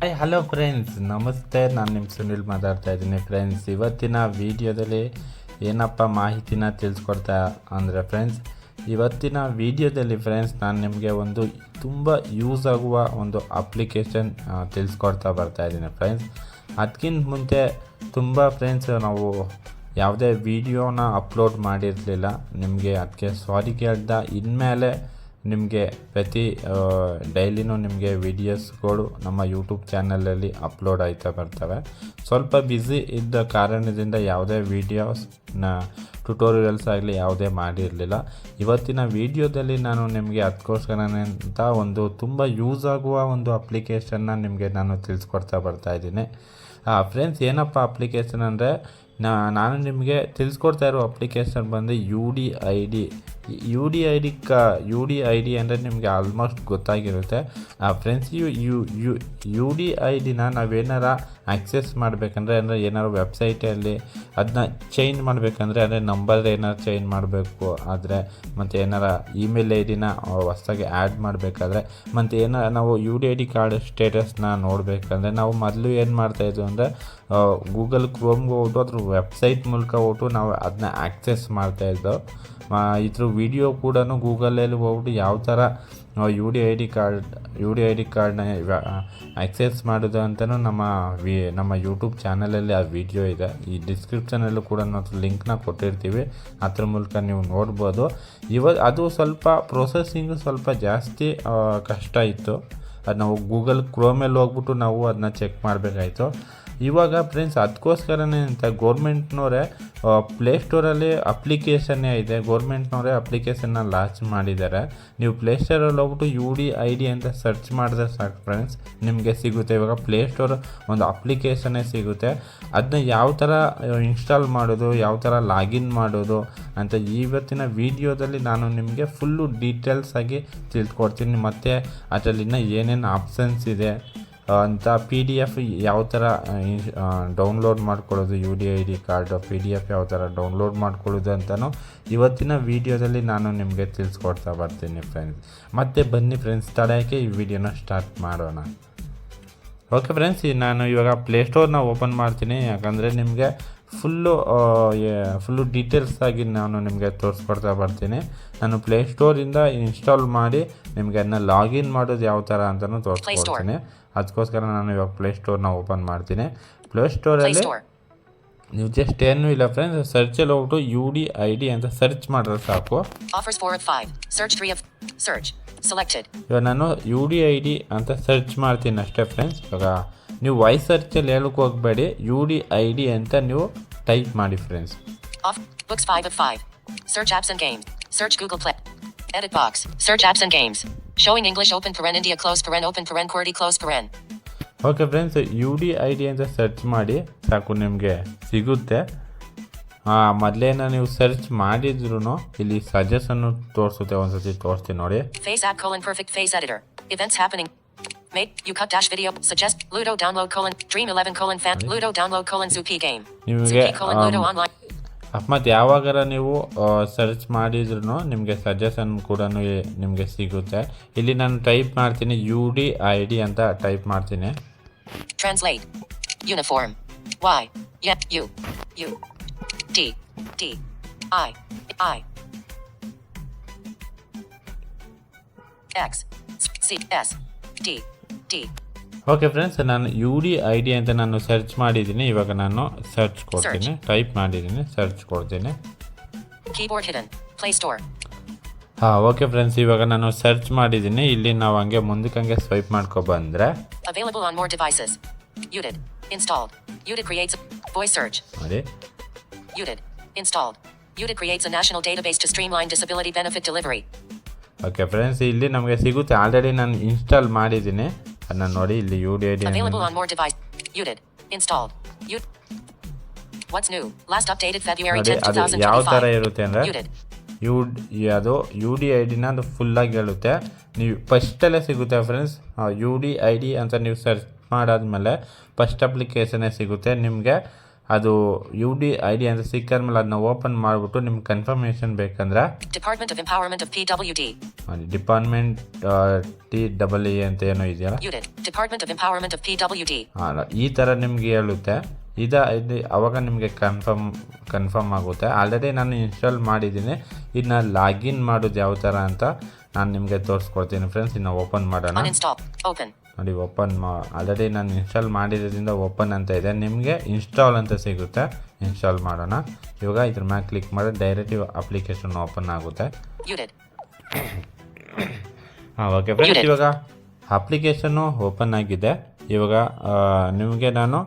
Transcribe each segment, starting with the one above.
Hi hello friends namaste. ನಾನು ನಿಮ್ಮ ಸುನಿಲ್ ಮಾತಾಡ್ತಾ ಇದ್ದೀನಿ. ಫ್ರೆಂಡ್ಸ್ ಇವತ್ತಿನ ವಿಡಿಯೋದಲ್ಲಿ ಏನಪ್ಪ ಮಾಹಿತಿನ ತಿಳಿಸ್ಕೊಡ್ತಾ ಅಂದರೆ ಫ್ರೆಂಡ್ಸ್ ಇವತ್ತಿನ ವಿಡಿಯೋದಲ್ಲಿ ಫ್ರೆಂಡ್ಸ್ ನಾನು ನಿಮಗೆ ಒಂದು ತುಂಬ ಯೂಸ್ ಆಗುವ ಒಂದು ಅಪ್ಲಿಕೇಶನ್ ತಿಳಿಸ್ಕೊಡ್ತಾ ಬರ್ತಾ ಇದ್ದೀನಿ ಫ್ರೆಂಡ್ಸ್ ಅದಕ್ಕಿಂತ ಮುಂಚೆ ತುಂಬ ಫ್ರೆಂಡ್ಸ್ ನಾವು ಯಾವುದೇ ವಿಡಿಯೋನ ಅಪ್ಲೋಡ್ ಮಾಡಿರಲಿಲ್ಲ. ನಿಮಗೆ ಅದಕ್ಕೆ ಸಾರಿ ಕೇಳ್ದ. ಇನ್ಮೇಲೆ ನಿಮಗೆ ಪ್ರತಿ ಡೈಲಿನೂ ನಿಮಗೆ ವಿಡಿಯೋಸ್ಗಳು ನಮ್ಮ ಯೂಟ್ಯೂಬ್ ಚಾನಲಲ್ಲಿ ಅಪ್ಲೋಡ್ ಆಯ್ತಾ ಬರ್ತವೆ. ಸ್ವಲ್ಪ ಬ್ಯುಸಿ ಇದ್ದ ಕಾರಣದಿಂದ ಯಾವುದೇ ವೀಡಿಯೋಸ್ನ ಟ್ಯುಟೋರಿಯಲ್ಸ್ ಆಗಲಿ ಯಾವುದೇ ಮಾಡಿರಲಿಲ್ಲ. ಇವತ್ತಿನ ವಿಡಿಯೋದಲ್ಲಿ ನಾನು ನಿಮಗೆ ಅದಕ್ಕೋಸ್ಕರನೇ ಅಂತ ಒಂದು ತುಂಬ ಯೂಸ್ ಆಗುವ ಒಂದು ಅಪ್ಲಿಕೇಶನ್ನ ನಿಮಗೆ ನಾನು ತಿಳಿಸ್ಕೊಡ್ತಾ ಬರ್ತಾ ಇದ್ದೀನಿ. ಫ್ರೆಂಡ್ಸ್ ಏನಪ್ಪ ಅಪ್ಲಿಕೇಶನ್ ಅಂದರೆ ನಾನು ನಿಮಗೆ ತಿಳಿಸ್ಕೊಡ್ತಾ ಇರೋ ಅಪ್ಲಿಕೇಶನ್ ಬಂದು U D I D U D I D ಕ ಯು ಡಿ ಐ ಡಿ ಅಂದರೆ ನಿಮಗೆ almost ಗೊತ್ತಾಗಿರುತ್ತೆ. Friends U U U U D I ಡಿನ ನಾವೇನಾರ ಆಕ್ಸೆಸ್ ಮಾಡಬೇಕಂದ್ರೆ, ಅಂದರೆ ಏನಾರು ವೆಬ್ಸೈಟಲ್ಲಿ ಅದನ್ನ ಚೇಂಜ್ ಮಾಡಬೇಕಂದ್ರೆ, ಅಂದರೆ ನಂಬರ್ ಏನಾರು ಚೇಂಜ್ ಮಾಡಬೇಕು. ಆದರೆ ಮತ್ತು ಏನಾರ ಇಮೇಲ್ ಐ ಡಿನ ಹೊಸ್ದಾಗಿ ಆ್ಯಡ್ ಮಾಡಬೇಕಾದ್ರೆ, ಮತ್ತು ಏನಾರ ನಾವು U D I D card ಸ್ಟೇಟಸ್ನ ನೋಡಬೇಕಂದ್ರೆ, ನಾವು ಮೊದಲು ಏನು ಮಾಡ್ತಾಯಿದ್ವಿ ಅಂದರೆ ಗೂಗಲ್ ಕ್ರೋಮ್ಗೆ ಹೋಗ್ಬಿಟ್ಟು ಅದ್ರ ವೆಬ್ಸೈಟ್ ಮೂಲಕ ಹೋಗ್ಬಿಟ್ಟು ನಾವು ಅದನ್ನ ಆ್ಯಕ್ಸೆಸ್ ಮಾಡ್ತಾಯಿದ್ದೋ ಇದ್ರ ವಿಡಿಯೋ ಕೂಡ ಗೂಗಲಲ್ಲಿ ಹೋಗ್ಬಿಟ್ಟು ಯಾವ ಥರ U D I D card U D I D ಕಾರ್ಡ್ನ ಆಕ್ಸೆಸ್ ಮಾಡೋದು ಅಂತಲೂ ನಮ್ಮ ವಿ, ನಮ್ಮ ಯೂಟ್ಯೂಬ್ ಚಾನಲಲ್ಲಿ ಆ ವಿಡಿಯೋ ಇದೆ. ಈ ಡಿಸ್ಕ್ರಿಪ್ಷನಲ್ಲೂ ಕೂಡ ನಾವು ಲಿಂಕ್ನ ಕೊಟ್ಟಿರ್ತೀವಿ. ಅದ್ರ ಮೂಲಕ ನೀವು ನೋಡ್ಬೋದು. ಇವ, ಅದು ಸ್ವಲ್ಪ ಪ್ರೊಸೆಸಿಂಗು ಸ್ವಲ್ಪ ಜಾಸ್ತಿ ಕಷ್ಟ ಇತ್ತು. ಅದು ನಾವು ಗೂಗಲ್ ಕ್ರೋಮಲ್ಲಿ ಹೋಗ್ಬಿಟ್ಟು ನಾವು ಅದನ್ನ ಚೆಕ್ ಮಾಡಬೇಕಾಯ್ತು. ಇವಾಗ ಫ್ರೆಂಡ್ಸ್ ಅದಕ್ಕೋಸ್ಕರನೇ ಅಂತ ಗೋರ್ಮೆಂಟ್ನವರೇ ಪ್ಲೇಸ್ಟೋರಲ್ಲಿ ಅಪ್ಲಿಕೇಶನ್ನೇ ಇದೆ. ಗೋರ್ಮೆಂಟ್ನವರೇ ಅಪ್ಲಿಕೇಶನ್ನ ಲಾಂಚ್ ಮಾಡಿದ್ದಾರೆ. ನೀವು ಪ್ಲೇಸ್ಟೋರಲ್ಲಿ ಹೋಗ್ಬಿಟ್ಟು ಯು ಡಿ ಐ ಡಿ ಅಂತ ಸರ್ಚ್ ಮಾಡಿದ್ರೆ ಸಾಕು ಫ್ರೆಂಡ್ಸ್ ನಿಮಗೆ ಸಿಗುತ್ತೆ. ಇವಾಗ ಪ್ಲೇಸ್ಟೋರ್ ಒಂದು ಅಪ್ಲಿಕೇಶನ್ನೇ ಸಿಗುತ್ತೆ. ಅದನ್ನ ಯಾವ ಥರ ಇನ್ಸ್ಟಾಲ್ ಮಾಡೋದು, ಯಾವ ಥರ ಲಾಗಿನ್ ಮಾಡೋದು ಅಂತ ಇವತ್ತಿನ ವಿಡಿಯೋದಲ್ಲಿ ನಾನು ನಿಮಗೆ ಫುಲ್ಲು ಡೀಟೇಲ್ಸ್ ಆಗಿ ತಿಳ್ಕೊಡ್ತೀನಿ. ಮತ್ತು ಅದರಲ್ಲಿನ ಏನೇನು ಆಪ್ಷನ್ಸ್ ಇದೆ ಅಂತ ಪಿ ಡಿ ಎಫ್ ಯಾವ ಥರ ಡೌನ್ಲೋಡ್ ಮಾಡ್ಕೊಳ್ಳೋದು U D I D card P D F ಯಾವ ಥರ ಡೌನ್ಲೋಡ್ ಮಾಡ್ಕೊಳ್ಳೋದು ಅಂತಲೂ ಇವತ್ತಿನ ವೀಡಿಯೋದಲ್ಲಿ ನಾನು ನಿಮಗೆ ತಿಳಿಸ್ಕೊಡ್ತಾ ಬರ್ತೀನಿ ಫ್ರೆಂಡ್ಸ್ ಮತ್ತೆ ಬನ್ನಿ ಫ್ರೆಂಡ್ಸ್ ತಡೆಯೋಕ್ಕೆ ಈ ವಿಡಿಯೋನ ಸ್ಟಾರ್ಟ್ ಮಾಡೋಣ. ಓಕೆ ಫ್ರೆಂಡ್ಸ್ ನಾನು ಇವಾಗ ಪ್ಲೇಸ್ಟೋರ್ನ ಓಪನ್ ಮಾಡ್ತೀನಿ, ಯಾಕಂದರೆ ನಿಮಗೆ ಫುಲ್ಲು ಫುಲ್ಲು ಡೀಟೇಲ್ಸ್ ಆಗಿ ನಾನು ನಿಮಗೆ ತೋರಿಸ್ಕೊಡ್ತಾ ಬರ್ತೀನಿ. ನಾನು ಪ್ಲೇಸ್ಟೋರಿಂದ ಇನ್ಸ್ಟಾಲ್ ಮಾಡಿ ನಿಮಗೆ ಅದನ್ನ ಲಾಗಿನ್ ಮಾಡೋದು ಯಾವ ಥರ ಅಂತಲೂ ತೋರಿಸ್ಕೊಡ್ತೀನಿ. ಅದಕ್ಕೋಸ್ಕರ ನಾನು ಇವಾಗ ಪ್ಲೇಸ್ಟೋರ್ನ ಓಪನ್ ಮಾಡ್ತೀನಿ. ಪ್ಲೇಸ್ಟೋರಲ್ಲಿ ನೀವು ಜಸ್ಟ್ ಏನೂ ಇಲ್ಲ ಫ್ರೆಂಡ್ಸ್ ಸರ್ಚ್ ಅಲ್ಲಿ ಹೋಗ್ಬಿಟ್ಟು ಯು ಡಿ ಐ ಡಿ ಅಂತ ಸರ್ಚ್ ಮಾಡಿದ್ರೆ ಸಾಕು. ಇವಾಗ ನಾನು ಯು ಡಿ ಐ ಡಿ ಅಂತ ಸರ್ಚ್ ಮಾಡ್ತೀನಿ ಅಷ್ಟೇ ಫ್ರೆಂಡ್ಸ್ ಇವಾಗ ನೀವು ವೈ ಸರ್ಚ್ ಅಲ್ಲಿ ಹೇಳಕ್ ಹೋಗ್ಬೇಡಿ. ಯು ಡಿ ಐ ಡಿ ಅಂತ ನೀವು ಟೈಪ್ ಮಾಡಿ friends books five five search apps and game search Google play edit box search apps and games showing English open for India close for open for qwerty close for okay friends U D I D ಅಂತ search ಮಾಡಿ ಸಾಕು ನಿಮಗೆ ಸಿಗುತ್ತೆ. Um, ಮೊದಲೇನ ನೀವು search ಮಾಡಿದ್ರು ಇಲ್ಲಿ suggestion ತೋರಿಸುತ್ತೆ ಒಂದ್ಸತಿ ತೋರಿಸ್ತೀನಿ ನೋಡಿ. Face up perfect face happening you ನಿಮಗೆ ಅಕಸ್ಮಾತ್ ಯಾವಾಗಾರ ನೀವು ಸರ್ಚ್ ಮಾಡಿದ್ರು ನಿಮಗೆ ಸಜೆಷನ್ ಕೂಡ ನಿಮಗೆ ಸಿಗುತ್ತೆ. ಇಲ್ಲಿ ನಾನು ಟೈಪ್ ಮಾಡ್ತೀನಿ ಯು ಡಿ ಐ ಡಿ ಅಂತ ಟೈಪ್ ಮಾಡ್ತೀನಿ. Translate. Uniform. Y. Yep. U. U. D. D. I. I. X. C. S. D. D. Okay friends ನಾನು ಯು ಡಿ ಐ ಡಿ ಅಂತ ನಾನು ಸರ್ಚ್ ಮಾಡಿದ್ದೀನಿ ಇವಾಗ ನಾನು ಸರ್ಚ್ ಕೊಡ್ತೀನಿ ಟೈಪ್ ಮಾಡಿದ್ದೀನಿ ಸರ್ಚ್ ಕೊಡ್ತೀನಿ. ಹಾಂ ಓಕೆ ಫ್ರೆಂಡ್ಸ್ ಇವಾಗ ನಾನು ಸರ್ಚ್ ಮಾಡಿದ್ದೀನಿ ಇಲ್ಲಿ ನಾವು ಹಂಗೆ ಮುಂದಕ್ಕೆ ಹಂಗೆ ಸ್ವೈಪ್ ಮಾಡ್ಕೊ ಬಂದರೆ Available on more devices. Muted. Installed. did creates a voice search. ನೋಡಿ Muted. Installed. Muted creates a national database to streamline disability benefit delivery. Okay friends ಇಲ್ಲಿ ನಮಗೆ ಸಿಗುತ್ತೆ ಆಲ್ರೆಡಿ ನಾನು ಇನ್ಸ್ಟಾಲ್ ಮಾಡಿದ್ದೀನಿ ಅದನ್ನ ನೋಡಿ ಇಲ್ಲಿ U D I D Available on more device. Muted. Installed. U. What's new? Last updated February ನೋಡಿ 10th, ಅದು ಯಾವ ಥರ 2025. ಇರುತ್ತೆ ಅಂದರೆ. ಯು ಅದು ಯು ಡಿ ಐ ಡಿನ ಅದು ಫುಲ್ಲಾಗಿ ಹೇಳುತ್ತೆ. ನೀವು ಫಸ್ಟಲ್ಲೇ ಸಿಗುತ್ತೆ friends U D I D ಅಂತ ನೀವು ಸರ್ಚ್ ಮಾಡಾದ್ಮೇಲೆ ಫಸ್ಟ್ ಅಪ್ಲಿಕೇಶನೇ ಸಿಗುತ್ತೆ. ನಿಮಗೆ ಅದು ಯು ಡಿ ಐ ಡಿ ಅಂತ ಸಿಕ್ಕಾದ್ಮೇಲೆ ಅದನ್ನ ಓಪನ್ ಮಾಡಿಬಿಟ್ಟು ನಿಮ್ಗೆ ಕನ್ಫರ್ಮೇಷನ್ ಬೇಕಂದ್ರೆ Department of of D department T double E ಅಂತ ಏನೋ ಇದೆಯಲ್ಲ? ಡಿಪಾರ್ಟ್ಮೆಂಟ್ ಈ ಥರ ನಿಮ್ಗೆ ಹೇಳುತ್ತೆ. ಇದ ಇದು ಆವಾಗ ನಿಮಗೆ ಕನ್ಫರ್ಮ್ ಕನ್ಫರ್ಮ್ ಆಗುತ್ತೆ. ಆಲ್ರೆಡಿ ನಾನು ಇನ್ಸ್ಟಾಲ್ ಮಾಡಿದ್ದೀನಿ. ಇದನ್ನ ಲಾಗಿನ್ ಮಾಡೋದು ಯಾವ ಥರ ಅಂತ ನಾನು ನಿಮಗೆ ತೋರಿಸ್ಕೊಡ್ತೀನಿ ಫ್ರೆಂಡ್ಸ್ ಇನ್ನು ಓಪನ್ ಮಾಡೋಣ. ನೋಡಿ ಓಪನ್ ಮಾ ಆಲ್ರೆಡಿ ನಾನು ಇನ್ಸ್ಟಾಲ್ ಮಾಡಿರೋದ್ರಿಂದ ಓಪನ್ ಅಂತ ಇದೆ. ನಿಮಗೆ ಇನ್ಸ್ಟಾಲ್ ಅಂತ ಸಿಗುತ್ತೆ. ಇನ್ಸ್ಟಾಲ್ ಮಾಡೋಣ. ಇವಾಗ ಇದ್ರ ಮ್ಯಾಲೆ ಕ್ಲಿಕ್ ಮಾಡಿ ಡೈರೆಕ್ಟ್ ಅಪ್ಲಿಕೇಶನ್ ಓಪನ್ ಆಗುತ್ತೆ. ಹಾಂ ಓಕೆ ಫ್ರೆಂಡ್ಸ್. ಇವಾಗ ಅಪ್ಲಿಕೇಶನ್ನು ಓಪನ್ ಆಗಿದೆ. ಇವಾಗ ನಿಮಗೆ ನಾನು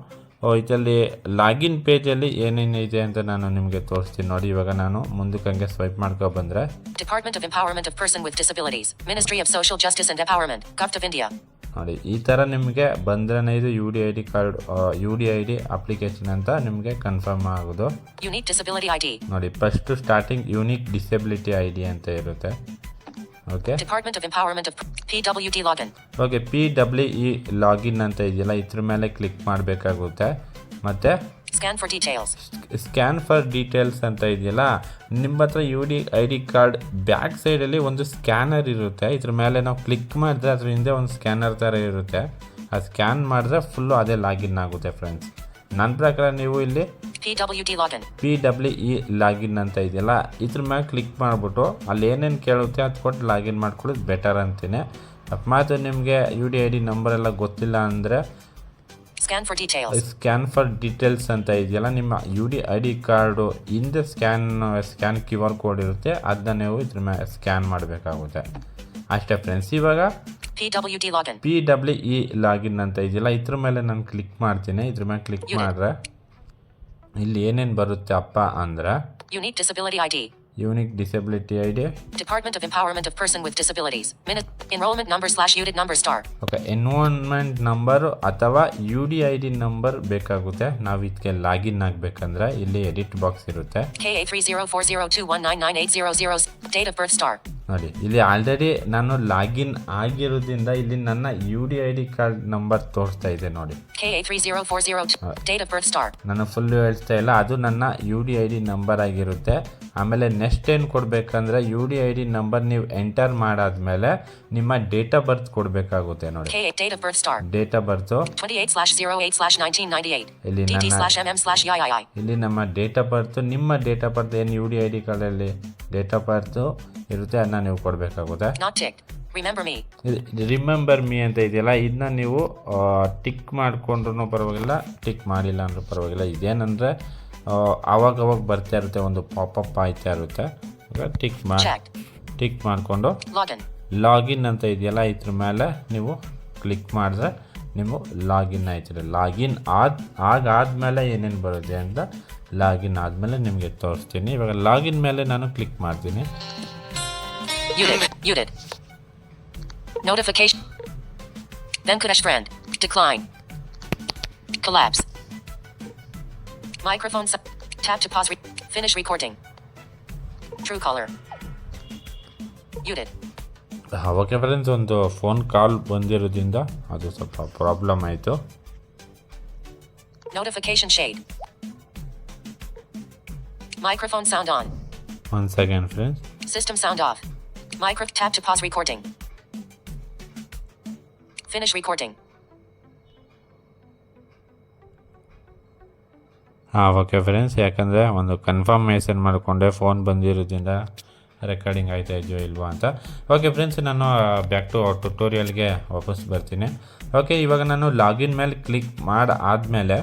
ಇದರಲ್ಲಿ ಲಾಗಿನ್ ಪೇಜಲ್ಲಿ ಏನೇನು ಇದೆ ಅಂತ ನಾನು ನಿಮಗೆ ತೋರಿಸ್ತೀನಿ. ನೋಡಿ ಇವಾಗ ನಾನು ಮುಂದಕ್ಕೆ ಹಂಗೆ ಸ್ವೈಪ್ ಮಾಡ್ಕೊ ಬಂದರೆ. Department of empowerment of person with disabilities ministry of social justice and empowerment Govt of India ನೋಡಿ ಈ ಥರ ನಿಮಗೆ ಬಂದ್ರೆ ಇದು U D I D card U D I D application ಅಂತ ನಿಮಗೆ ಕನ್ಫರ್ಮ್ ಆಗೋದು. ಯುನೀಕ್ ಡಿಸಬಿಲಿಟಿ ಐ ಡಿ ನೋಡಿ first starting unique disability I D ಅಂತ ಇರುತ್ತೆ. Okay department of empowerment of P W D login okay P W E login ಅಂತ ಇದೆಯಲ್ಲ ಇದ್ರ ಮೇಲೆ ಕ್ಲಿಕ್ ಮಾಡಬೇಕಾಗುತ್ತೆ. ಮತ್ತು scan for details scan for details ಅಂತ ಇದೆಯಲ್ಲ ನಿಮ್ಮ ಹತ್ರ U D I D card back ಸೈಡಲ್ಲಿ ಒಂದು ಸ್ಕ್ಯಾನರ್ ಇರುತ್ತೆ. ಇದ್ರ ಮೇಲೆ ನಾವು ಕ್ಲಿಕ್ ಮಾಡಿದ್ರೆ ಅದ್ರ ಹಿಂದೆ ಒಂದು ಸ್ಕ್ಯಾನರ್ ಥರ ಇರುತ್ತೆ. ಆ ಸ್ಕ್ಯಾನ್ ಮಾಡಿದ್ರೆ ಫುಲ್ಲು ಅದೇ ಲಾಗಿನ್ ಆಗುತ್ತೆ ಫ್ರೆಂಡ್ಸ್ ನನ್ನ ಪ್ರಕಾರ ನೀವು ಇಲ್ಲಿ PWD login. P W E login ಅಂತ ಇದೆಯಲ್ಲ ಇದ್ರ ಮೇಲೆ ಕ್ಲಿಕ್ ಮಾಡಿಬಿಟ್ಟು ಅಲ್ಲಿ ಏನೇನು ಕೇಳುತ್ತೆ ಅದು ಕೊಟ್ಟು ಲಾಗಿನ್ ಮಾಡ್ಕೊಳ್ಳೋದು ಬೆಟರ್ ಅಂತೀನಿ ಅಕಸ್ಮಾತ್ ನಿಮಗೆ U D I D number ಎಲ್ಲ ಗೊತ್ತಿಲ್ಲ ಅಂದರೆ scan for details. Scan for details ಅಂತ ಇದೆಯಲ್ಲ ನಿಮ್ಮ U D I D card ಹಿಂದೆ scan scan Q R code ಇರುತ್ತೆ ಅದನ್ನ ನೀವು ಇದ್ರ ಮೇಲೆ ಸ್ಕ್ಯಾನ್ ಮಾಡಬೇಕಾಗುತ್ತೆ ಅಷ್ಟೇ ಫ್ರೆಂಡ್ಸ್ ಇವಾಗ PWD login. P W E login ಅಂತ ಇದೆಯಲ್ಲ ಇದ್ರ ಮೇಲೆ ನಾನು ಕ್ಲಿಕ್ ಮಾಡ್ತೀನಿ ಇದ್ರ ಮೇಲೆ ಕ್ಲಿಕ್ ಮಾಡಿದ್ರೆ ಇಲ್ಲಿ ಏನೇನು ಬರುತ್ತೆ ಅಪ್ಪ ಅಂದ್ರೆ? Unique disability ID unique disability ID department of empowerment of person with disabilities minute enrolment number slash UDID number star okay enrolment number ಅಥವಾ U D I D number ಬೇಕಾಗುತ್ತೆ. ನಾವು ಇದಕ್ಕೆ ಲಾಗಿನ್ ಆಗಬೇಕಂದ್ರೆ ಇಲ್ಲಿ ಎಡಿಟ್ ಬಾಕ್ಸ್ ಇರುತ್ತೆ. K A three zero four zero two one nine nine eight zero zero date of birth star ನೋಡಿ ಇಲ್ಲಿ already ನಾನು ಲಾಗಿನ್ ಆಗಿರೋದ್ರಿಂದ ಇಲ್ಲಿ ನನ್ನ U D I D card number ತೋರಿಸ್ತಾ ಇದೆ ನೋಡಿ KA30402. Date of birth star. ನಾನು ಫುಲ್ ಹೇಳ್ತಾ ಇಲ್ಲ ಅದು ನನ್ನ U D I D number ಆಗಿರುತ್ತೆ ಆಮೇಲೆ ನೆಕ್ಸ್ಟ್ ಏನು ಕೊಡಬೇಕಂದ್ರೆ U D I D number ನೀವು ಎಂಟರ್ ಮಾಡಾದ್ಮೇಲೆ ನಿಮ್ಮ ಡೇಟ್ ಆಫ್ ಬರ್ತ್ ಕೊಡಬೇಕಾಗುತ್ತೆ ನೋಡಿ. Date of birth 28 slash 08 slash 1998. ಇಲ್ಲಿ ನನ್ನ- ಇಲ್ಲಿ ನಮ್ಮ ಡೇಟ್ ಆಫ್ ಬರ್ತ್ ನಿಮ್ಮ ಡೇಟ್ ಆಫ್ ಬರ್ತ್ ಏನು ಯು ಡಿ ಐ ಡಿ ಕಾರ್ಡಲ್ಲಿ ಡೇಟ್ ಆಫ್ ಬರ್ತ್ ಇರುತ್ತೆ ಅದನ್ನ ನೀವು ಕೊಡಬೇಕಾಗುತ್ತೆ. ರಿಮೆಂಬರ್ ಮೀ ಅಂತ ಇದೆಯಲ್ಲ ಇದನ್ನ ನೀವು ಟಿಕ್ ಮಾಡಿಕೊಂಡ್ರೂ ಪರವಾಗಿಲ್ಲ ಟಿಕ್ ಮಾಡಿಲ್ಲ ಅಂದ್ರೂ ಪರವಾಗಿಲ್ಲ ಇದೇನಂದರೆ ಅವಾಗ ಅವಾಗ ಬರ್ತಾ ಇರುತ್ತೆ ಒಂದು ಪಾಪಪ್ ಆಯ್ತಾ ಇರುತ್ತೆ ಟಿಕ್ ಮಾಡಿ. ಟಿಕ್ ಮಾಡಿಕೊಂಡು. ಲಾಗಿನ್ ಅಂತ ಇದೆಯಲ್ಲ, ಇದ್ರ ಮೇಲೆ ನೀವು ಕ್ಲಿಕ್ ಮಾಡಿದ್ರೆ ನಿಮ್ಮ ಲಾಗಿನ್ ಆಯಿತು ಲಾಗಿನ್ ಆದ ಆಗಾದಮೇಲೆ ಏನೇನು ಬರುತ್ತೆ ಅಂತ ಲಾಗಿನ್ ಆದಮೇಲೆ ನಿಮಗೆ ತೋರಿಸ್ತೀನಿ. ಇವಾಗ ಲಾಗಿನ್ ಮೇಲೆ ನಾನು ಕ್ಲಿಕ್ ಮಾಡ್ತೀನಿ. ಯು ಡೆಟ್ ನೋಟಿಫಿಕೇಶನ್ ಕ್ ರೆಸ್ಟ್ ಫ್ರೆಂಡ್ ಡಿ ಕ್ಲೈನ್ ಕಲಾಪ್ಸ್ ಕ್ಲಾಕ್ ವೆಫಾನ್ಸ್ ಅಪ್ ಪಾಸ್ ಫಿನಿಶ್ ವಿಕೋಟಿಂಗ್ Truecaller you okay friends ಒಂದು ಫೋನ್ ಕಾಲ್ ಬಂದಿರೋದ್ರಿಂದ ಅದು ಸ್ವಲ್ಪ ಪ್ರಾಬ್ಲಮ್ ಆಯಿತು. Notification shade microphone sound on one second friends system sound off micro tap to pause recording finish recording ಹಾಂ okay friends ಯಾಕಂದರೆ ಒಂದು confirmation ಮಾಡಿಕೊಂಡೆ ಫೋನ್ ಬಂದಿರೋದ್ರಿಂದ. ರೆಕಾರ್ಡಿಂಗ್ ಆಯ್ತಾ ಇದೆಯೋ ಇಲ್ವಾ ಅಂತ ಓಕೆ ಫ್ರೆಂಡ್ಸ್ ನಾನು ಬ್ಯಾಕ್ ಟು ಟ್ಯುಟೋರಿಯಲ್ಗೆ ವಾಪಸ್ ಬರ್ತೀನಿ ಓಕೆ ಇವಾಗ ನಾನು ಲಾಗಿನ್ ಮೇಲೆ ಕ್ಲಿಕ್ ಮಾಡಿ ಆದಮೇಲೆ.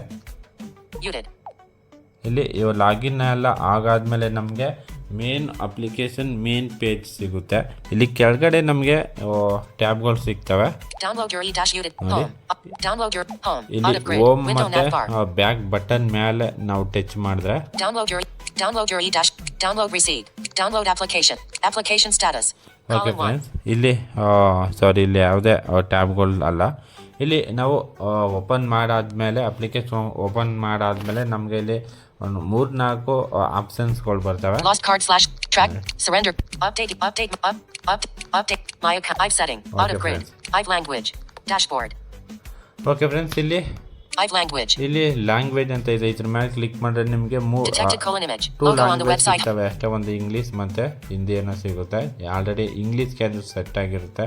ಇಲ್ಲಿ ಇವಾಗ ಲಾಗಿನ್ ಎಲ್ಲ ಆಗಾದಮೇಲೆ ನಮಗೆ ಮೇನ್ ಅಪ್ಲಿಕೇಶನ್ ಮೇನ್ ಪೇಜ್ ಸಿಗುತ್ತೆ. ಇಲ್ಲಿ ಕೆಳಗಡೆ ನಮಗೆ ಟ್ಯಾಬ್ಗಳು ಸಿಗ್ತವೆ. ಇಲ್ಲಿ ಹೋಮ್ ಮತ್ತೆ ಬ್ಯಾಕ್ ಬಟನ್ ಮೇಲೆ ನಾವು ಟಚ್ ಮಾಡಿದ್ರೆ. Download your e-dash. Download application Download application. ಇಲ್ಲಿ ಸಾರಿ ಇಲ್ಲಿ ಯಾವುದೇ ಟ್ಯಾಬ್ಗಳು ಅಲ್ಲ. ಇಲ್ಲಿ ನಾವು ಓಪನ್ ಮಾಡಾದ್ಮೇಲೆ ಅಪ್ಲಿಕೇಶನ್ ಓಪನ್ ಮಾಡಾದ್ಮೇಲೆ ನಮಗೆ ಇಲ್ಲಿ ಒಂದು ಮೂರ್ ನಾಲ್ಕು ಆಪ್ಷನ್ಸ್ಗಳು ಬರ್ತವೆ. Lost card update update up update my setting I okay friends ಇಲ್ಲಿ ಇಲ್ಲಿ ಲ್ಯಾಂಗ್ವೇಜ್ ಅಂತ ಇದೆ. ಇದ್ರ ಮೇಲೆ ಕ್ಲಿಕ್ ಮಾಡಿದ್ರೆ ನಿಮಗೆ ಅಷ್ಟೇ ಒಂದು ಇಂಗ್ಲೀಷ್ ಮತ್ತೆ ಹಿಂದಿ ಏನೋ ಸಿಗುತ್ತೆ. ಆಲ್ರೆಡಿ ಇಂಗ್ಲೀಷ್ ಕ್ಯಾನ್ ಸೆಟ್ ಆಗಿರುತ್ತೆ.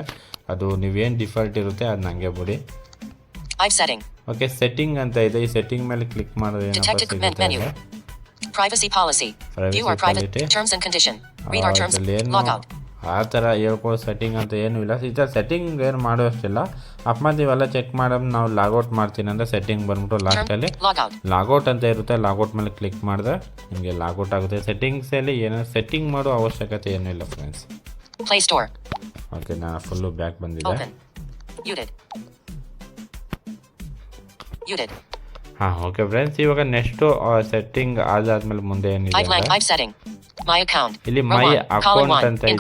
ಅದು ನೀವೇನು ಡಿಫಾಲ್ಟ್ ಇರುತ್ತೆ ಅದು ನಂಗೆ ಬಿಡಿ. ಐ ಸೆಟ್ಟಿಂಗ್ ಓಕೆ ಸೆಟ್ಟಿಂಗ್ ಅಂತ ಇದೆ ಈ ಸೆಟ್ಟಿಂಗ್ ಮೇಲೆ ಕ್ಲಿಕ್ ಮಾಡಿದ್ರೆ ಏನಪ್ಪ ಸಿಗುತ್ತೆ private policy. terms and condition. Read our terms. ಏನು Log out. ಆ ಥರ ಹೇಳ್ಕೋ ಸೆಟ್ಟಿಂಗ್ ಅಂತ ಏನೂ ಇಲ್ಲ ಈ ಥರ ಸೆಟ್ಟಿಂಗ್ ಏನು ಮಾಡೋಷ್ಟಿಲ್ಲ ಅಕಸ್ಮಾತ್ ಇವೆಲ್ಲ ಚೆಕ್ ಮಾಡೋದು ನಾವು ಲಾಗೌಟ್ ಮಾಡ್ತೀನಿ ಅಂದರೆ ಸೆಟ್ಟಿಂಗ್ ಬಂದ್ಬಿಟ್ಟು. ಲಾಸ್ಟಲ್ಲಿ. ಲಾಗೌಟ್ ಅಂತ ಇರುತ್ತೆ ಲಾಗೌಟ್ ಮೇಲೆ ಕ್ಲಿಕ್ ಮಾಡಿದ್ರೆ ನಿಮಗೆ ಲಾಗೌಟ್ ಆಗುತ್ತೆ ಸೆಟ್ಟಿಂಗ್ಸಲ್ಲಿ ಏನೋ ಸೆಟ್ಟಿಂಗ್ ಮಾಡೋ ಅವಶ್ಯಕತೆ ಏನೂ ಇಲ್ಲ ಫ್ರೆಂಡ್ಸ್. ಓಕೆ ನಾನು ಫುಲ್ಲು ಬ್ಯಾಕ್ ಬಂದಿದೆ Open. muted. ಹಾಂ ಓಕೆ ಫ್ರೆಂಡ್ಸ್ ಇವಾಗ ನೆಕ್ಸ್ಟ್ ಸೆಟ್ಟಿಂಗ್ ಆದ್ಮೇಲೆ ಮುಂದೆ ಏನಿದೆ ಇಲ್ಲಿ ಮೈ ಅಕೌಂಟ್ ಅಂತ ಇದೆ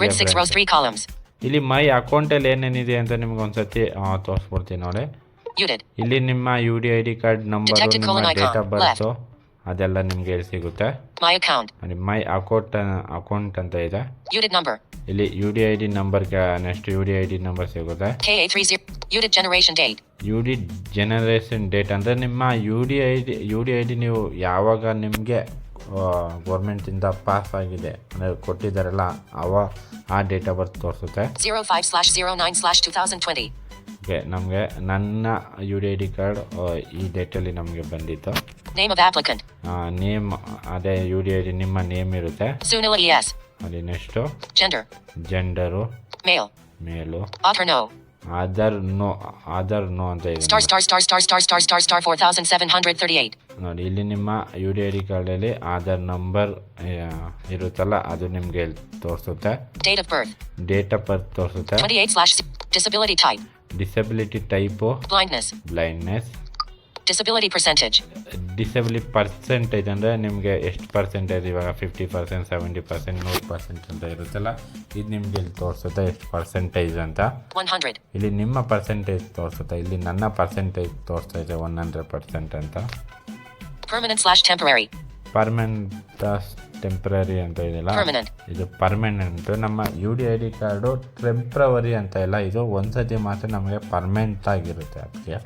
ಇಲ್ಲಿ ಮೈ ಅಕೌಂಟ್ ಅಲ್ಲಿ ಏನೇನಿದೆ ಅಂತ ನಿಮ್ಗೆ ಒಂದ್ಸತಿ ತೋರಿಸ್ಬಿಡ್ತೀನಿ ನೋಡಿ. ಇಲ್ಲಿ ನಿಮ್ಮ U D I D card number date of birth ಅದೆಲ್ಲ ನಿಮ್ಗೆ ಸಿಗುತ್ತೆ? ಮೈ ಅಕೌಂಟ್ ಅಕೌಂಟ್ ಅಂತ ಇದೆ. ಇಲ್ಲಿ U D I D number next U D I D number ಸಿಗುತ್ತೆ KA30. Muted generation date. U D generation date ಅಂದರೆ ನಿಮ್ಮ U D I D U D I D ನೀವು ಯಾವಾಗ ನಿಮಗೆ ಗೌರ್ಮೆಂಟಿಂದ ಪಾಸ್ ಆಗಿದೆ ಅಂದರೆ ಕೊಟ್ಟಿದ್ದಾರಲ್ಲ ಅವ ಆ ಡೇಟ್ ಆಫ್ ಬರ್ತ್ ತೋರಿಸುತ್ತೆ 05 slash 09 slash 2020. ಓಕೆ ನಮಗೆ ನನ್ನ U D I D card ಈ ಡೇಟಲ್ಲಿ ನಮಗೆ ಬಂದಿತ್ತು of ನೇಮ್ ಅದೇ ಯು ಡಿ ಐ ಡಿ ನಿಮ್ಮ ನೇಮ್ ಇರುತ್ತೆ. ಅಲ್ಲಿ next gender gender male male other no other no other no ಅಂತ ಇದೆ star star star star star star star 4738 ನೋಡಿ ಇಲ್ಲಿ ನಿಮ್ಮ ಯುಡಿಐಡಿ ಕಾರ್ಡ್ ಅಲ್ಲಿ ಆಧಾರ್ ನಂಬರ್ ಇರುತ್ತಲ್ಲ ಅದು ನಿಮಗೆ ತೋರಿಸುತ್ತೆ. Date of birth date of birth ತೋರಿಸುತ್ತೆ. 28/6 disability type disability type blindness blindness Disability percentage disability percentage ಅಂದರೆ ನಿಮಗೆ ಎಷ್ಟು ಪರ್ಸೆಂಟೇಜ್ ಇವಾಗ ಫಿಫ್ಟಿ ಪರ್ಸೆಂಟ್ ಸೆವೆಂಟಿ ಪರ್ಸೆಂಟ್ ನೂರು ಪರ್ಸೆಂಟ್ ಅಂತ ಇರುತ್ತಲ್ಲ? ಇದು ನಿಮಗೆ ಇಲ್ಲಿ ತೋರಿಸುತ್ತೆ ಎಷ್ಟು ಪರ್ಸೆಂಟೇಜ್ ಅಂತ. 100. ಇಲ್ಲಿ ನಿಮ್ಮ ಪರ್ಸೆಂಟೇಜ್ ತೋರಿಸುತ್ತೆ. ಇಲ್ಲಿ ನನ್ನ ಪರ್ಸೆಂಟೇಜ್ ತೋರಿಸ್ತಾ ಇದೆ ಒನ್ ಹಂಡ್ರೆಡ್ ಪರ್ಸೆಂಟ್ ಅಂತ. Permanent slash temporary permanent temporary ಅಂತ ಇದೆಯಲ್ಲ? ಇದು ಪರ್ಮನೆಂಟ್ ನಮ್ಮ U D I D card temporary ಅಂತ ಇಲ್ಲ. ಇದು ಒಂದ್ಸತಿ ಮಾತ್ರ ನಮಗೆ ಪರ್ಮನೆಂಟ್ ಆಗಿರುತ್ತೆ ಅದಕ್ಕೆ.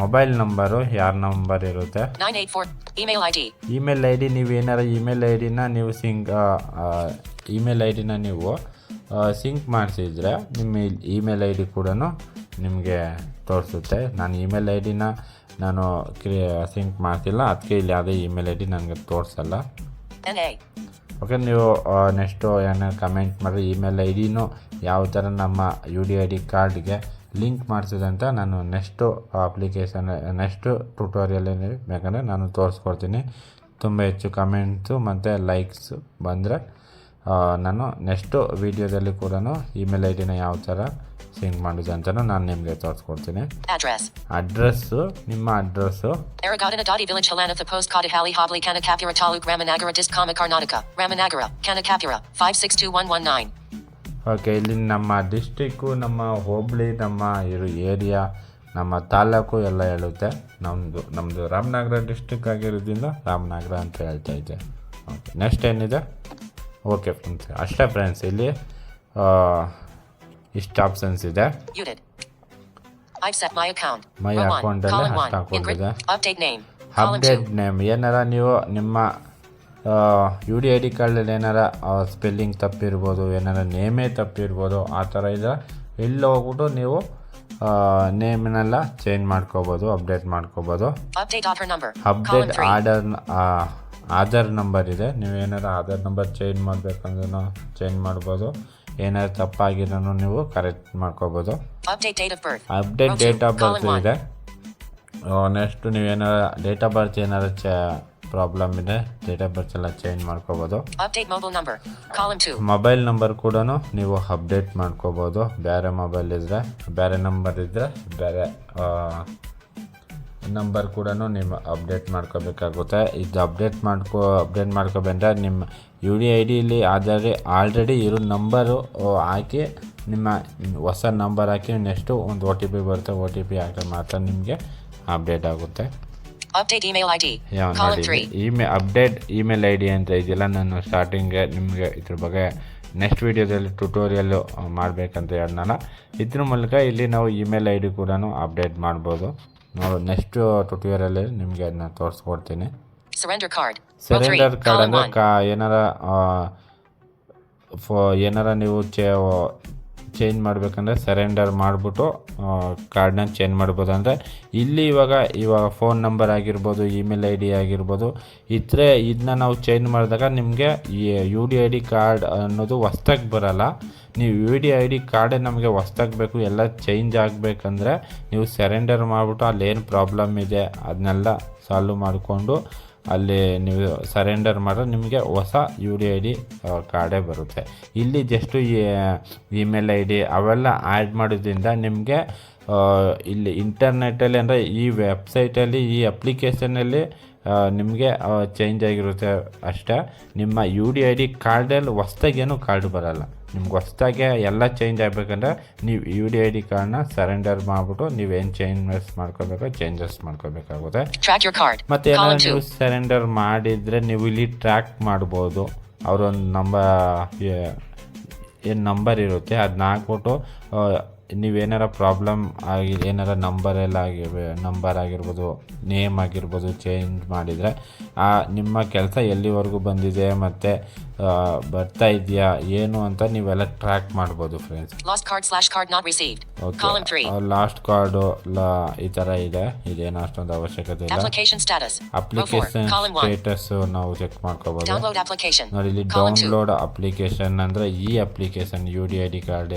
ಮೊಬೈಲ್ ನಂಬರು ಯಾರ ನಂಬರ್ ಇರುತ್ತೆ? 984. Email ID. Email I D ನೀವು ಏನಾರ ಇಮೇಲ್ ಐ ಡಿನ ನೀವು ಸಿಂಕ್ ಇಮೇಲ್ ಐ ಡಿನ ನೀವು ಸಿಂಕ್ ಮಾಡಿಸಿದ್ರೆ ನಿಮ್ಮ ಇಮೇಲ್ ಐ ಡಿ ಕೂಡ ನಿಮಗೆ ತೋರಿಸುತ್ತೆ. ನಾನು ಇಮೇಲ್ ಐ ಡಿನ ನಾನು ಕ್ರಿ ಸಿಂಕ್ ಮಾಡ್ತಿಲ್ಲ ಅದಕ್ಕೆ ಇಲ್ಲಿ ಯಾವುದೇ ಇಮೇಲ್ ಐ ಡಿ ನನಗೆ ತೋರಿಸಲ್ಲ. ಓಕೆ ನೀವು ನೆಕ್ಸ್ಟು ಏನಾರು ಕಮೆಂಟ್ ಮಾಡಿ ಇಮೇಲ್ ಐ ಡಿನೂ ಯಾವ ಥರ ನಮ್ಮ ಯು ಡಿ ಐ ಡಿ ಕಾರ್ಡ್ಗೆ ಲಿಂಕ್ ಮಾಡಿಸಿದಂತ ನಾನು ನೆಕ್ಸ್ಟು ಅಪ್ಲಿಕೇಶನ್ ನೆಕ್ಸ್ಟು ಟ್ಯುಟೋರಿಯಲ್ ಬೇಕಂದರೆ ನಾನು ತೋರಿಸ್ಕೊಡ್ತೀನಿ. ತುಂಬ ಹೆಚ್ಚು ಕಮೆಂಟ್ಸು ಮತ್ತು ಲೈಕ್ಸ್ ಬಂದರೆ ನಾನು ನೆಕ್ಸ್ಟು ವೀಡಿಯೋದಲ್ಲಿ ಕೂಡ ಇಮೇಲ್ ಐ ಡಿನ ಯಾವ ಥರ ಸಿಂಕ್ ಮಾಡಿದೆ ಅಂತಲೂ ನಾನು ನಿಮಗೆ ತೋರಿಸ್ಕೊಡ್ತೀನಿ. ಅಡ್ರೆಸ್ಸು ನಿಮ್ಮ ಅಡ್ರೆಸ್ಸು Aragadana ಓಕೆ ಇಲ್ಲಿ ನಮ್ಮ ಡಿಸ್ಟಿಕ್ಕು ನಮ್ಮ ಹೋಬಳಿ ನಮ್ಮ ಇರು ಏರಿಯಾ ನಮ್ಮ ತಾಲೂಕು ಎಲ್ಲ ಹೇಳುತ್ತೆ. ನಮ್ಮದು ನಮ್ಮದು ರಾಮನಗರ ಡಿಸ್ಟಿಕ್ ಆಗಿರೋದ್ರಿಂದ ರಾಮನಗರ ಅಂತ ಹೇಳ್ತಾ ಇದ್ದೆ. ಓಕೆ ನೆಕ್ಸ್ಟ್ ಏನಿದೆ? ಓಕೆ ಫ್ರೆಂಡ್ಸ್ ಅಷ್ಟೇ ಫ್ರೆಂಡ್ಸ್ ಇಲ್ಲಿ ಇಷ್ಟು ಆಪ್ಷನ್ಸ್ ಇದೆ. My account one. ಅಷ್ಟು name. Column ಅಪ್ಡೇಟ್ ನೇಮ್ ಏನಾರ ನೀವು ನಿಮ್ಮ ಯು ಡಿ ಐ ಡಿ ಕಾರ್ಡಲ್ಲಿ ಏನಾರ ಸ್ಪೆಲ್ಲಿಂಗ್ ತಪ್ಪಿರ್ಬೋದು ಏನಾರ ನೇಮೇ ತಪ್ಪಿರ್ಬೋದು ಆ ಥರ ಇದ್ರೆ ಎಲ್ಲಿ ಹೋಗ್ಬಿಟ್ಟು ನೀವು ನೇಮ್ನೆಲ್ಲ ಚೇಂಜ್ ಮಾಡ್ಕೋಬೋದು ಅಪ್ಡೇಟ್ ಮಾಡ್ಕೋಬೋದು ಅಪ್ಡೇಟ್. ಆರ್ಡರ್ ಆಧಾರ್ ನಂಬರ್ ಇದೆ ನೀವು ಏನಾರ ಆಧಾರ್ ನಂಬರ್ ಚೇಂಜ್ ಮಾಡಬೇಕಂದ್ರೂ ಚೇಂಜ್ ಮಾಡ್ಬೋದು ಏನಾದ್ರು ತಪ್ಪಾಗಿರೋನು ನೀವು ಕರೆಕ್ಟ್ ಮಾಡ್ಕೋಬೋದು. Update date of birth. ಇದೆ ನೆಕ್ಸ್ಟ್ ನೀವೇನಾರ ಡೇಟ್ ಆಫ್ ಬರ್ತ್ ಏನಾರ ಚ ಪ್ರಾಬ್ಲಮ್ ಇದೆ. ಡೇಟ್ ಆಫ್ ಬರ್ತ್ ಎಲ್ಲ ಚೇಂಜ್ ಮಾಡ್ಕೋಬೋದು. ಮೊಬೈಲ್ ನಂಬರ್ ಕೂಡ ನೀವು ಅಪ್ಡೇಟ್ ಮಾಡ್ಕೋಬೋದು. ಬೇರೆ ಮೊಬೈಲ್ ಇದ್ದರೆ ಬೇರೆ ನಂಬರ್ ಇದ್ದರೆ ಬೇರೆ ನಂಬರ್ ಕೂಡ ನಿಮ್ಮ ಅಪ್ಡೇಟ್ ಮಾಡ್ಕೋಬೇಕಾಗುತ್ತೆ. ಇದು ಅಪ್ಡೇಟ್ ಮಾಡ್ಕೋ ಅಪ್ಡೇಟ್ ಮಾಡ್ಕೋಬೇಕಂದ್ರೆ ನಿಮ್ಮ ಯು ಡಿ ಐ ಡಿಲಿ ಆದರೆ ಆಲ್ರೆಡಿ ಇರೋ ನಂಬರು ಹಾಕಿ ನಿಮ್ಮ ಹೊಸ ನಂಬರ್ ಹಾಕಿ ನೆಕ್ಸ್ಟು ಒಂದು ಒ ಟಿ ಪಿ ಬರುತ್ತೆ. ಒ ಟಿ ಪಿ ಹಾಕಿದ್ರೆ ಮಾತ್ರ ನಿಮಗೆ ಅಪ್ಡೇಟ್ ಆಗುತ್ತೆ. Update email ID. D Column ನೋಡಿ 3. ಇಮೇ ಅಪ್ಡೇಟ್ ಇಮೇಲ್ ಐ ಡಿ ಅಂತ ಇದೆಯಲ್ಲ ನಾನು ಸ್ಟಾರ್ಟಿಂಗ್ಗೆ ನಿಮಗೆ ಇದ್ರ ಬಗ್ಗೆ ನೆಕ್ಸ್ಟ್ ವೀಡಿಯೋದಲ್ಲಿ ಟ್ಯುಟೋರಿಯಲ್ಲು ಮಾಡಬೇಕಂತ ಹೇಳಿದ್ನಲ್ಲ ಇದ್ರ ಮೂಲಕ ಇಲ್ಲಿ ನಾವು ಇಮೇಲ್ ಐ ಡಿ ಕೂಡ ಅಪ್ಡೇಟ್ ಮಾಡ್ಬೋದು ನೋಡು ನೆಕ್ಸ್ಟ್ ಟ್ಯುಟೋರಿಯಲಲ್ಲಿ ನಿಮಗೆ ಅದನ್ನ ತೋರಿಸ್ಕೊಡ್ತೀನಿ Surrender card. Row 3. Surrender card ಅಂದರೆ 1. ಕಾ ಏನಾರ ಏನಾರ ನೀವು ಚೇ ಚೇಂಜ್ ಮಾಡಬೇಕಂದ್ರೆ ಸರೆಂಡರ್ ಮಾಡಿಬಿಟ್ಟು ಕಾರ್ಡನ್ನ ಚೇಂಜ್ ಮಾಡ್ಬೋದು. ಅಂದರೆ ಇಲ್ಲಿ ಇವಾಗ ಇವಾಗ ಫೋನ್ ನಂಬರ್ ಆಗಿರ್ಬೋದು ಇಮೇಲ್ ಐ ಡಿ ಆಗಿರ್ಬೋದು, ಇದ್ರೆ ಇದನ್ನ ನಾವು ಚೇಂಜ್ ಮಾಡಿದಾಗ ನಿಮಗೆ U D I D card ಅನ್ನೋದು ಹೊಸ್ದಾಗಿ ಬರಲ್ಲ. ನೀವು ಯು ಡಿ ಐ ಡಿ ಕಾರ್ಡೇ ನಮಗೆ ಹೊಸ್ದಾಗಿ ಬೇಕು, ಎಲ್ಲ ಚೇಂಜ್ ಆಗಬೇಕಂದ್ರೆ ನೀವು ಸರೆಂಡರ್ ಮಾಡಿಬಿಟ್ಟು ಅಲ್ಲೇನು ಪ್ರಾಬ್ಲಮ್ ಇದೆ, ಅದನ್ನೆಲ್ಲ ಸಾಲ್ವ್ ಮಾಡಿಕೊಂಡು ಅಲ್ಲಿ ನೀವು ಸರೆಂಡರ್ ಮಾಡಿದ್ರೆ ನಿಮಗೆ ಹೊಸ ಯು ಡಿ ಐ ಡಿ ಕಾರ್ಡೇ ಬರುತ್ತೆ. ಇಲ್ಲಿ ಜಸ್ಟು ಇಮೇಲ್ ಐ ಡಿ ಅವೆಲ್ಲ ಆ್ಯಡ್ ಮಾಡೋದ್ರಿಂದ ನಿಮಗೆ ಇಲ್ಲಿ ಇಂಟರ್ನೆಟಲ್ಲಿ ಅಂದರೆ ಈ ವೆಬ್ಸೈಟಲ್ಲಿ ಈ ಅಪ್ಲಿಕೇಶನಲ್ಲಿ ನಿಮಗೆ ಚೇಂಜ್ ಆಗಿರುತ್ತೆ ಅಷ್ಟೇ. ನಿಮ್ಮ ಯು ಡಿ ಐ ಡಿ ಕಾರ್ಡಲ್ಲಿ ಹೊಸ್ದಾಗೇನು ಕಾರ್ಡ್ ಬರೋಲ್ಲ. ನಿಮ್ಗೆ ಹೊಸ್ದಾಗೆ ಎಲ್ಲ ಚೇಂಜ್ ಆಗಬೇಕಂದ್ರೆ ನೀವು ಯು ಡಿ ಐ ಡಿ ಕಾರ್ಡ್ನ ಸರೆಂಡರ್ ಮಾಡಿಬಿಟ್ಟು ನೀವೇನು ಚೇಂಜಸ್ ಮಾಡ್ಕೋಬೇಕು ಚೇಂಜಸ್ ಮಾಡ್ಕೋಬೇಕಾಗುತ್ತೆ. ಮತ್ತು ಏನಾದ್ರು Column 2. ನೀವು ಸರೆಂಡರ್ ಮಾಡಿದರೆ ನೀವು ಇಲ್ಲಿ ಟ್ರ್ಯಾಕ್ ಮಾಡ್ಬೋದು. ಅವರೊಂದು ನಂಬರ್ ಏನು ನಂಬರ್ ಇರುತ್ತೆ ಅದನ್ನ ಹಾಕ್ಬಿಟ್ಟು ನೀವೇನಾರ ಪ್ರಾಬ್ಲಮ್ ಆಗಿ, ಏನಾರ ನಂಬರ್ ಎಲ್ಲ ಆಗಿರ್ಬೇ ನಂಬರ್ ಆಗಿರ್ಬೋದು ನೇಮ್ ಆಗಿರ್ಬೋದು ಚೇಂಜ್ ಮಾಡಿದರೆ, ಆ ನಿಮ್ಮ ಕೆಲಸ ಎಲ್ಲಿವರೆಗೂ ಬಂದಿದೆ ಮತ್ತು ಬರ್ತಾ ಇದೆಯಾ ಏನು ಅಂತ ನೀವೆಲ್ಲ ಟ್ರ್ಯಾಕ್ ಮಾಡ್ಬೋದು friends Lost card slash card not received. Column 3. Lost card ಲಾ ಈ ತರ ಇದೆ ಇದೇನು ಅಷ್ಟೊಂದು ಅವಶ್ಯಕತೆ ಇಲ್ಲ Application status. Row 4. Application Column 1. Status ನಾವು ಚೆಕ್ ಮಾಡ್ಕೋಬಹುದು. ನೋಡಿ ಇಲ್ಲಿ ಡೌನ್ಲೋಡ್ ಅಪ್ಲಿಕೇಶನ್ ಅಂದ್ರೆ ಈ application U D I D card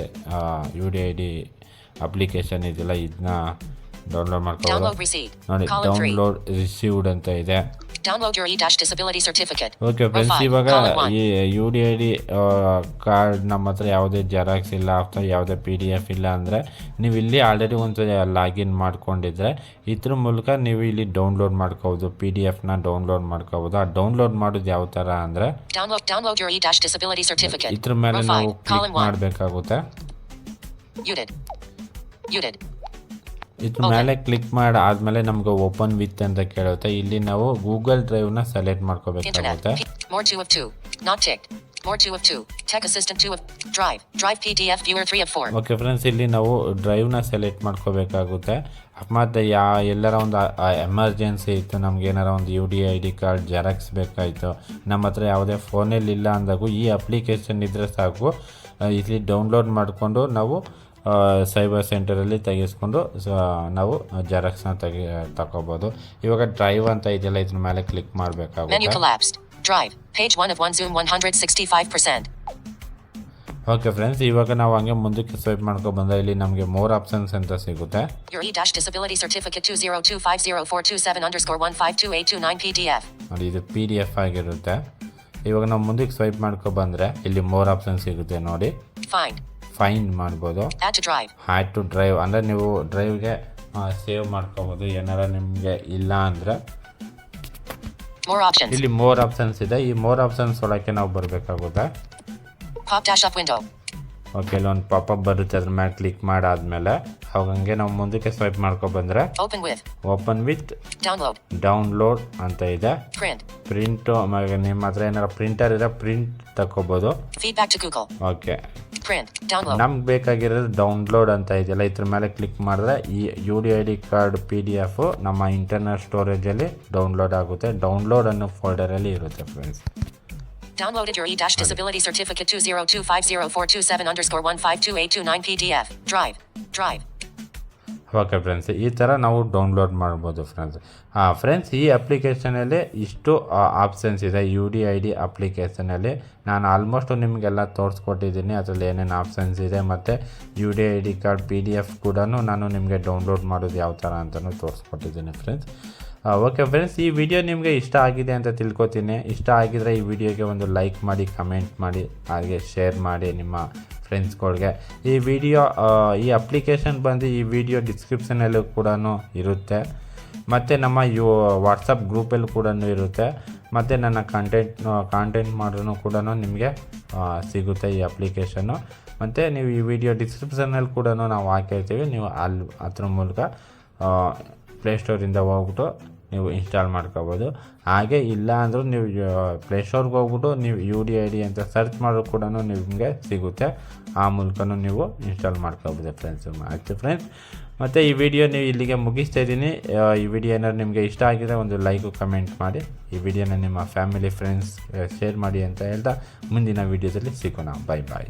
U D I D application ಇದೆಯಲ್ಲ ಇದನ್ನ ಡೌನ್ಲೋಡ್ ಮಾಡ್ಕೋಬಹುದು ನೋಡಿ ಡೌನ್ಲೋಡ್ ರಿಸೀವ್ಡ್ ಅಂತ ಇದೆ Download your e-disability certificate. Okay Row friends ಇವಾಗ ಈ U D I D card ನಮ್ಮ ಹತ್ರ ಯಾವುದೇ ಜೆರಾಕ್ಸ್ ಇಲ್ಲ ಅಥವಾ ಯಾವುದೇ ಪಿ ಡಿ ಎಫ್ ಇಲ್ಲ ಅಂದರೆ ನೀವು ಇಲ್ಲಿ ಆಲ್ರೆಡಿ ಒಂದು ಲಾಗಿನ್ ಮಾಡ್ಕೊಂಡಿದ್ರೆ ಇದ್ರ ಮೂಲಕ ನೀವು ಇಲ್ಲಿ ಡೌನ್ಲೋಡ್ ಮಾಡ್ಕೋಬೋದು ಪಿ ಡಿ ಎಫ್ನ ಡೌನ್ಲೋಡ್ ಮಾಡ್ಕೋಬೋದು ಆ ಡೌನ್ಲೋಡ್ ಮಾಡೋದು ಯಾವ ಥರ ಅಂದರೆ ಇದ್ರ ಮೇಲೆ ನಾವು ಕ್ಲಿಕ್ Column 1. ಮಾಡಬೇಕಾಗುತ್ತೆ. ಇದ್ರ ಮೇಲೆ ಕ್ಲಿಕ್ ಮಾಡಿ ಆದ್ಮೇಲೆ ನಮ್ಗೆ ಓಪನ್ ವಿತ್ ಅಂತ ಕೇಳುತ್ತೆ ಇಲ್ಲಿ ನಾವು ಗೂಗಲ್ ಡ್ರೈವ್ನ ಸೆಲೆಕ್ಟ್ Internet. ಮಾಡ್ಕೋಬೇಕಾಗುತ್ತೆ P- more 2 of 2. Not ticked. More 2 of 2. Tech Assistant 2 of Drive. Drive PDF Viewer 3 of 4. Okay friends ಇಲ್ಲಿ ನಾವು ಡ್ರೈವ್ನ ಸೆಲೆಕ್ಟ್ ಮಾಡ್ಕೋಬೇಕಾಗುತ್ತೆ ಮತ್ತು ಯಾ ಎಲ್ಲರ ಒಂದು ಎಮರ್ಜೆನ್ಸಿ ಇತ್ತು ನಮ್ಗೆ ಏನಾರ ಒಂದು U D I D card xerox ಬೇಕಾಯಿತು ನಮ್ಮ ಹತ್ರ ಯಾವುದೇ ಫೋನಲ್ಲಿ ಇಲ್ಲ ಅಂದಾಗೂ ಈ ಅಪ್ಲಿಕೇಶನ್ ಇದ್ದರೆ ಸಾಕು ಇಲ್ಲಿ ಡೌನ್ಲೋಡ್ ಮಾಡಿಕೊಂಡು ನಾವು ಸೈಬರ್ ಸೆಂಟರಲ್ಲಿ ತೆಗೆಸ್ಕೊಂಡು ಸ- ನಾವು ಜೆರಾಕ್ಸ್ನ ತೆಗೆ ತಗೋಬೋದು ಇವಾಗ ಡ್ರೈವ್ ಅಂತ ಇದೆಯಲ್ಲ ಇದ್ರ ಮೇಲೆ ಕ್ಲಿಕ್ ಮಾಡಬೇಕಾಗುತ್ತೆ collapsed. Drive. Page 1 of 1 Zoom 165%. Okay friends ಇವಾಗ ನಾವು ಹಂಗೆ ಮುಂದಕ್ಕೆ ಸ್ವೈಪ್ ಮಾಡ್ಕೊಂಡು ಬಂದ ಇಲ್ಲಿ ನಮಗೆ ಮೋರ್ ಆಪ್ಷನ್ಸ್ ಅಂತ ಸಿಗುತ್ತೆ Your e-disability certificate 202504227 underscore 15289 PDF. ನೋಡಿ ಇದು ಪಿ ಡಿ ಎಫ್ ಆಗಿರುತ್ತೆ ಇವಾಗ ನಾವು ಮುಂದಕ್ಕೆ ಸ್ವೈಪ್ ಮಾಡ್ಕೊಂಡು ಬಂದರೆ ಇಲ್ಲಿ ಮೋರ್ ಆಪ್ಷನ್ ಸಿಗುತ್ತೆ ನೋಡಿ Find. ಫೈಂಡ್ ಮಾಡ್ಬೋದು. ಹ್ಯಾಡ್ ಟು ಡ್ರೈವ್ ಅಂದರೆ ನೀವು ಡ್ರೈವ್ಗೆ ಸೇವ್ ಮಾಡ್ಕೋಬೋದು. ಏನಾರ ನಿಮಗೆ ಇಲ್ಲ ಅಂದರೆ. ಇಲ್ಲಿ ಮೋರ್ ಆಪ್ಷನ್ಸ್ ಇದೆ. ಈ ಮೋರ್ ಆಪ್ಷನ್ಸ್ ಒಳಕ್ಕೆ ನಾವು ಬರಬೇಕಾಗುತ್ತೆ. ಪಾಪ್ ಓಕೆ ಇಲ್ಲೊಂದು ಪಾಪಪ್ ಬರುತ್ತೆ ಅದ್ರ ಮೇಲೆ ಕ್ಲಿಕ್ ಮಾಡಾದ್ಮೇಲೆ ಹಾಗಂಗೆ ನಾವು ಮುಂದಕ್ಕೆ ಸ್ವೈಪ್ ಮಾಡ್ಕೊ ಬಂದ್ರೆ ಓಪನ್ ವಿತ್ ಡೌನ್ಲೋಡ್ ಅಂತ ಇದೆ. ಪ್ರಿಂಟ್ ನಿಮ್ಮ ಹತ್ರ ಏನಾರ ಪ್ರಿಂಟರ್ ಇದ್ರೆ ಪ್ರಿಂಟ್ Google. ಓಕೆ. ನಮ್ಗೆ ಬೇಕಾಗಿರೋದು ಡೌನ್ಲೋಡ್ ಅಂತ ಇದೆಯಲ್ಲ ಇದ್ರ ಮೇಲೆ ಕ್ಲಿಕ್ ಮಾಡಿದ್ರೆ ಈ U D I D card P D F ನಮ್ಮ ಇಂಟರ್ನಲ್ ಸ್ಟೋರೇಜಲ್ಲಿ ಡೌನ್ಲೋಡ್ ಆಗುತ್ತೆ. ಡೌನ್ಲೋಡ್ ಅನ್ನೋ ಫೋಲ್ಡರಲ್ಲಿ ಇರುತ್ತೆ friends Downloaded your e-disability certificate 202504227 underscore 15289 PDF. Drive. Drive. Okay friends ಈ ಥರ ನಾವು ಡೌನ್ಲೋಡ್ ಮಾಡ್ಬೋದು ಫ್ರೆಂಡ್ಸ್ ಹಾಂ ಫ್ರೆಂಡ್ಸ್ ಈ ಅಪ್ಲಿಕೇಶನಲ್ಲಿ ಇಷ್ಟು ಆಪ್ಷನ್ಸ್ ಇದೆ ಯು ಡಿ ಐ ಡಿ ಅಪ್ಲಿಕೇಶನಲ್ಲಿ ನಾನು ಆಲ್ಮೋಸ್ಟ್ ನಿಮಗೆಲ್ಲ ತೋರಿಸ್ಕೊಟ್ಟಿದ್ದೀನಿ ಅದರಲ್ಲಿ ಏನೇನು ಆಪ್ಷನ್ಸ್ ಇದೆ ಮತ್ತು U D I D card P D F ಕೂಡ ನಾನು ನಿಮಗೆ ಡೌನ್ಲೋಡ್ ಮಾಡೋದು ಯಾವ ಥರ ಅಂತಲೂ ತೋರಿಸ್ಕೊಟ್ಟಿದ್ದೀನಿ ಫ್ರೆಂಡ್ಸ್ ಓಕೆ ಫ್ರೆಂಡ್ಸ್ ಈ ವಿಡಿಯೋ ನಿಮಗೆ ಇಷ್ಟ ಆಗಿದೆ ಅಂತ ತಿಳ್ಕೊತೀನಿ. ಇಷ್ಟ ಆಗಿದರೆ ಈ ವಿಡಿಯೋಗೆ ಒಂದು ಲೈಕ್ ಮಾಡಿ ಕಮೆಂಟ್ ಮಾಡಿ, ಹಾಗೆ ಶೇರ್ ಮಾಡಿ ನಿಮ್ಮ ಫ್ರೆಂಡ್ಸ್ಗಳಿಗೆ ಈ ವಿಡಿಯೋ ಈ ಅಪ್ಲಿಕೇಶನ್ ಬಂದು ಈ ವಿಡಿಯೋ ಡಿಸ್ಕ್ರಿಪ್ಷನಲ್ಲೂ ಕೂಡ ಇರುತ್ತೆ. ಮತ್ತು ನಮ್ಮ ಯು ವಾಟ್ಸಪ್ ಗ್ರೂಪಲ್ಲೂ ಕೂಡ ಇರುತ್ತೆ. ಮತ್ತು ನನ್ನ ಕಂಟೆಂಟ್ ಕಾಂಟೆಂಟ್ ಮಾಡ್ರೂ ಕೂಡ ನಿಮಗೆ ಸಿಗುತ್ತೆ ಈ ಅಪ್ಲಿಕೇಶನ್ನು ಮತ್ತು ನೀವು ಈ ವಿಡಿಯೋ ಡಿಸ್ಕ್ರಿಪ್ಷನಲ್ಲಿ ಕೂಡ ನಾವು ಹಾಕಿರ್ತೀವಿ. ನೀವು ಅಲ್ಲಿ, ಅದ್ರ ಮೂಲಕ ಪ್ಲೇಸ್ಟೋರಿಂದ ಹೋಗ್ಬಿಟ್ಟು ನೀವು ಇನ್ಸ್ಟಾಲ್ ಮಾಡ್ಕೋಬೋದು. ಹಾಗೆ ಇಲ್ಲ ಅಂದರೂ ನೀವು ಪ್ಲೇಸ್ಟೋರ್ಗೆ ಹೋಗ್ಬಿಟ್ಟು ನೀವು ಯು ಡಿ ಐ ಡಿ ಅಂತ ಸರ್ಚ್ ಮಾಡೋದು ಕೂಡ ನಿಮಗೆ ಸಿಗುತ್ತೆ. ಆ ಮೂಲಕನೂ ನೀವು ಇನ್ಸ್ಟಾಲ್ ಮಾಡ್ಕೋಬೋದು ಫ್ರೆಂಡ್ಸ್ ಆಯಿತು ಫ್ರೆಂಡ್ಸ್ ಮತ್ತು ಈ ವಿಡಿಯೋ ನೀವು ಇಲ್ಲಿಗೆ ಮುಗಿಸ್ತಾ ಇದ್ದೀನಿ. ಈ ವಿಡಿಯೋ ಏನಾದ್ರು ನಿಮಗೆ ಇಷ್ಟ ಆಗಿದ್ರೆ ಒಂದು ಲೈಕು ಕಮೆಂಟ್ ಮಾಡಿ. ಈ ವಿಡಿಯೋನ ನಿಮ್ಮ ಫ್ಯಾಮಿಲಿ ಫ್ರೆಂಡ್ಸ್ ಶೇರ್ ಮಾಡಿ ಅಂತ ಹೇಳ್ತಾ ಮುಂದಿನ ವಿಡಿಯೋದಲ್ಲಿ ಸಿಗೋಣ. ಬಾಯ್ ಬಾಯ್